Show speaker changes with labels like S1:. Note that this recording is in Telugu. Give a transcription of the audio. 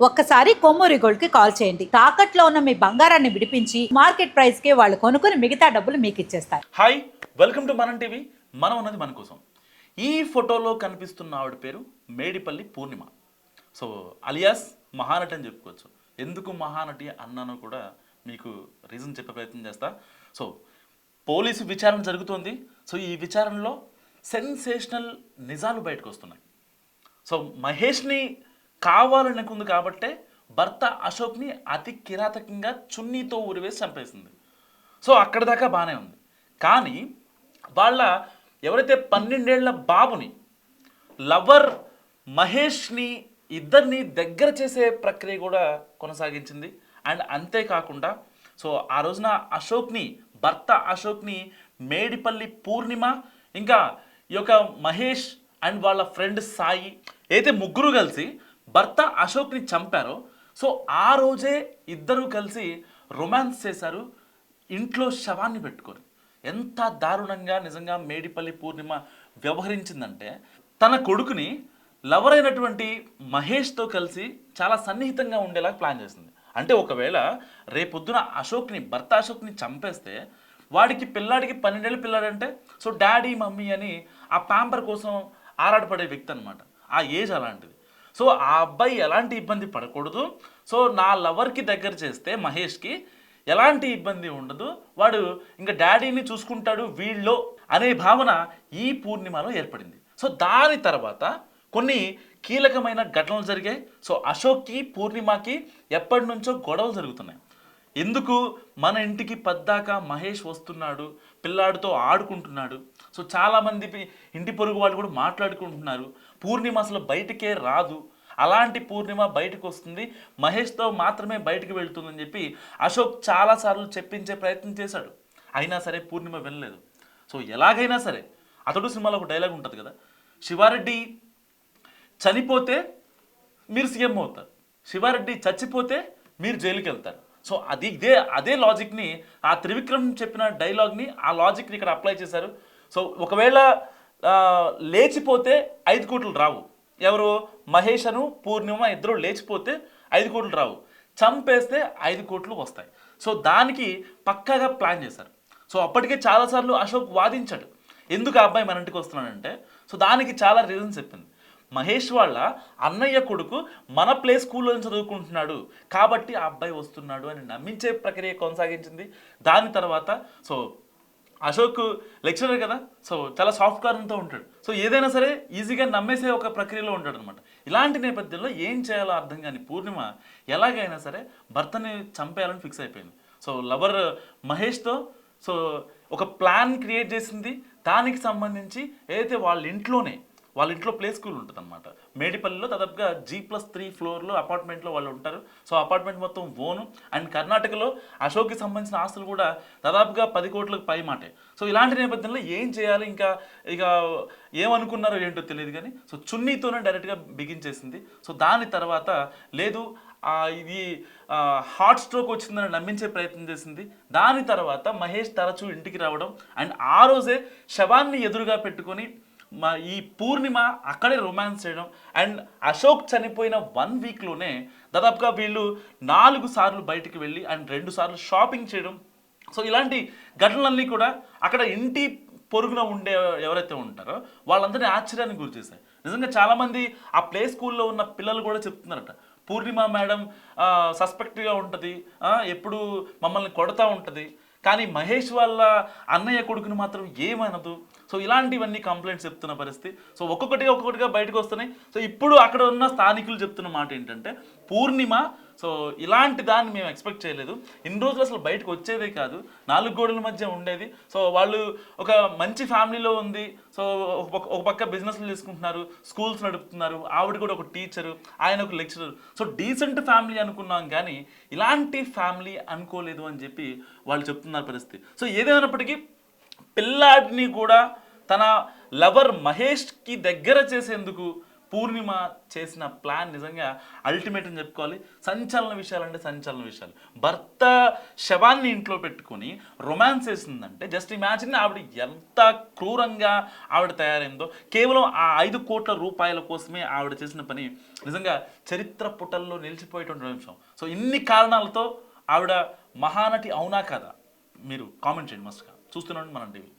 S1: ఒక్కసారి కొమ్మూరి గోల్డ్కి కాల్ చేయండి. తాకట్లో ఉన్న మీ బంగారాన్ని విడిపించి మార్కెట్ ప్రైస్కి వాళ్ళు కొనుక్కుని మిగతా డబ్బులు మీకు ఇచ్చేస్తారు.
S2: Hi welcome to Manam TV. మనం ఉన్నది మన కోసం. ఈ ఫోటోలో కనిపిస్తున్న ఆవిడ పేరు మేడిపల్లి పూర్ణిమ. సో అలియాస్ మహానటి అని చెప్పుకోవచ్చు. ఎందుకు మహానటి అన్నానో కూడా మీకు రీజన్ చెప్పే ప్రయత్నం చేస్తా. సో పోలీసు విచారణ జరుగుతోంది. సో ఈ విచారణలో సెన్సేషనల్ నిజాలు బయటకు వస్తున్నాయి. సో మహేష్ని కావాలనుకుంది కాబట్టే భర్త అశోక్ని అతి కిరాతకంగా చున్నీతో ఉరివేసి చంపేసింది. సో అక్కడ దాకా బాగానే ఉంది. కానీ వాళ్ళ ఎవరైతే పన్నెండేళ్ళ బాబుని లవర్ మహేష్ని ఇద్దరిని దగ్గర చేసే ప్రక్రియ కూడా కొనసాగించింది. అండ్ అంతేకాకుండా సో ఆ రోజున అశోక్ని భర్త అశోక్ని మేడిపల్లి పూర్ణిమ ఇంకా ఈ యొక్క మహేష్ అండ్ వాళ్ళ ఫ్రెండ్ సాయి అయితే ముగ్గురు కలిసి భర్త అశోక్ని చంపారో సో ఆ రోజే ఇద్దరూ కలిసి రొమాన్స్ చేశారు ఇంట్లో శవాన్ని పెట్టుకొని. ఎంత దారుణంగా నిజంగా మేడిపల్లి పూర్ణిమ వ్యవహరించిందంటే తన కొడుకుని లవర్ అయినటువంటి మహేష్తో కలిసి చాలా సన్నిహితంగా ఉండేలా ప్లాన్ చేసింది. అంటే ఒకవేళ రేపొద్దున అశోక్ని భర్త అశోక్ని చంపేస్తే వాడికి పిల్లాడికి పన్నెండేళ్ళు పిల్లాడంటే సో డాడీ మమ్మీ అని ఆ ప్యాంపర్ కోసం ఆరాటపడే వ్యక్తి అనమాట ఆ ఏజ్ అలాంటిది. సో ఆ అబ్బాయి ఎలాంటి ఇబ్బంది పడకూడదు. సో నా లవర్కి దగ్గర చేస్తే మహేష్కి ఎలాంటి ఇబ్బంది ఉండదు. వాడు ఇంకా డాడీని చూసుకుంటాడు వీళ్ళో అనే భావన ఈ పూర్ణిమలో ఏర్పడింది. సో దాని తర్వాత కొన్ని కీలకమైన ఘటనలు జరిగాయి. సో అశోక్కి పూర్ణిమకి ఎప్పటి నుంచో గొడవలు జరుగుతున్నాయి. ఎందుకు? మన ఇంటికి పద్దాక మహేష్ వస్తున్నాడు పిల్లాడితో ఆడుకుంటున్నాడు. సో చాలామంది ఇంటి పొరుగు వాళ్ళు కూడా మాట్లాడుకుంటున్నారు. పూర్ణిమ అసలు బయటికే రాదు. అలాంటి పూర్ణిమ బయటకు వస్తుంది మహేష్తో మాత్రమే బయటికి వెళ్తుందని చెప్పి అశోక్ చాలాసార్లు చెప్పించే ప్రయత్నం చేశాడు. అయినా సరే పూర్ణిమ వెళ్ళలేదు సో ఎలాగైనా సరే అతడు సినిమాలో ఒక డైలాగ్ ఉంటుంది కదా శివారెడ్డి చనిపోతే మీరు సీఎం అవుతారు. శివారెడ్డి చచ్చిపోతే మీరు జైలుకి వెళ్తారు సో అది ఇదే అదే లాజిక్ని ఆ త్రివిక్రమ్ చెప్పిన డైలాగ్ని ఆ లాజిక్ని ఇక్కడ అప్లై చేశారు. సో ఒకవేళ లేచిపోతే ఐదు కోట్లు రావు. ఎవరు? మహేష్ అను పూర్ణిమ ఇద్దరు లేచిపోతే ఐదు కోట్లు రావు. చంపేస్తే ఐదు కోట్లు వస్తాయి. సో దానికి పక్కాగా ప్లాన్ చేశారు. సో అప్పటికే చాలాసార్లు అశోక్ వాదించాడు. ఎందుకు ఆ అబ్బాయి మన ఇంటికి వస్తున్నాడంటే సో దానికి చాలా రీజన్స్ చెప్పింది. మహేష్ వాళ్ళ అన్నయ్య కొడుకు మన ప్లే స్కూల్లో చదువుకుంటున్నాడు. కాబట్టి ఆ అబ్బాయి వస్తున్నాడు అని నమ్మించే ప్రక్రియ కొనసాగించింది. దాని తర్వాత సో అశోక్ లెక్చరర్ కదా? సో చాలా సాఫ్ట్ కార్న్తో ఉంటాడు. సో ఏదైనా సరే ఈజీగా నమ్మేసే ఒక ప్రక్రియలో ఉంటాడు అనమాట ఇలాంటి నేపథ్యంలో ఏం చేయాలో అర్థం కాని పూర్ణిమ ఎలాగైనా సరే భర్తని చంపేయాలని ఫిక్స్ అయిపోయింది. సో లవర్ మహేష్తో సో ఒక ప్లాన్ క్రియేట్ చేసింది. దానికి సంబంధించి ఏదైతే వాళ్ళ ఇంట్లోనే వాళ్ళ ఇంట్లో ప్లే స్కూల్ ఉంటుంది అనమాట మేడిపల్లిలో దాదాపుగా జీ ప్లస్ త్రీ ఫ్లోర్లో అపార్ట్మెంట్లో వాళ్ళు ఉంటారు. సో అపార్ట్మెంట్ మొత్తం ఓను. అండ్ కర్ణాటకలో అశోక్కి సంబంధించిన ఆస్తులు కూడా దాదాపుగా పది కోట్లకు పై మాటే. సో ఇలాంటి నేపథ్యంలో ఏం చేయాలి? ఇంకా ఇక ఏమనుకున్నారో ఏంటో తెలియదు కానీ సో చున్నీతోనే డైరెక్ట్గా బిగించేసింది. సో దాని తర్వాత లేదు ఇది హార్ట్ స్ట్రోక్ వచ్చిందని నమ్మించే ప్రయత్నం చేసింది. దాని తర్వాత మహేష్ తరచూ ఇంటికి రావడం. అండ్ ఆ రోజే శవాన్ని ఎదురుగా పెట్టుకొని మా ఈ పూర్ణిమ అక్కడే రొమాన్స్ చేయడం. అండ్ అశోక్ చనిపోయిన వన్ వీక్లోనే దాదాపుగా వీళ్ళు నాలుగు సార్లు బయటికి వెళ్ళి అండ్ రెండు సార్లు షాపింగ్ చేయడం. సో ఇలాంటి ఘటనలన్నీ కూడా అక్కడ ఇంటి పొరుగున ఉండే ఎవరైతే ఉంటారో వాళ్ళందరినీ ఆశ్చర్యానికి గురి చేశాయి. నిజంగా చాలామంది ఆ ప్లే స్కూల్లో ఉన్న పిల్లలు కూడా చెప్తున్నారట. పూర్ణిమ మేడం సస్పెక్ట్గా ఉంటుంది. ఎప్పుడు మమ్మల్ని కొడతా ఉంటుంది. కానీ మహేష్ వాళ్ళ అన్నయ్య కొడుకుని మాత్రం ఏమనదు. సో ఇలాంటివన్నీ కంప్లైంట్స్ చెప్తున్న పరిస్థితి. సో ఒక్కొక్కటిగా ఒక్కొక్కటిగా బయటకు వస్తున్నాయి. సో ఇప్పుడు అక్కడ ఉన్న స్థానికులు చెప్తున్న మాట ఏంటంటే పూర్ణిమ సో ఇలాంటి దాన్ని మేము ఎక్స్పెక్ట్ చేయలేదు. ఇన్ని రోజులు అసలు బయటకు వచ్చేదే కాదు. నాలుగు గోడల మధ్య ఉండేది. సో వాళ్ళు ఒక మంచి ఫ్యామిలీలో ఉంది. సో ఒక పక్క- బిజినెస్లు చేసుకుంటున్నారు స్కూల్స్ నడుపుతున్నారు. ఆవిడ కూడా ఒక టీచరు ఆయన ఒక లెక్చరర్ సో డీసెంట్ ఫ్యామిలీ అనుకున్నాం కానీ ఇలాంటి ఫ్యామిలీ అనుకోలేదు అని చెప్పి వాళ్ళు చెప్తున్నారు పరిస్థితి. సో ఏదేమైనప్పటికీ పిల్లాడిని కూడా తన లవర్ మహేష్కి దగ్గర చేసేందుకు పూర్ణిమ చేసిన ప్లాన్ నిజంగా అల్టిమేట్ అని చెప్పుకోవాలి. సంచలన విషయాలు అంటే సంచలన విషయాలు. భర్త శవాన్ని ఇంట్లో పెట్టుకొని రొమాన్స్ చేసిందంటే జస్ట్ ఇమాజిన్ ఆవిడ ఎంత క్రూరంగా ఆవిడ తయారైందో. కేవలం ఆ ఐదు కోట్ల రూపాయల కోసమే ఆవిడ చేసిన పని నిజంగా చరిత్ర పుటల్లో నిలిచిపోయేటువంటి అంశం సో ఇన్ని కారణాలతో ఆవిడ మహానటి అవునా కదా? మీరు కామెంట్ చేయండి మస్ట్గా చూస్తున్నాండి మన టీవీ.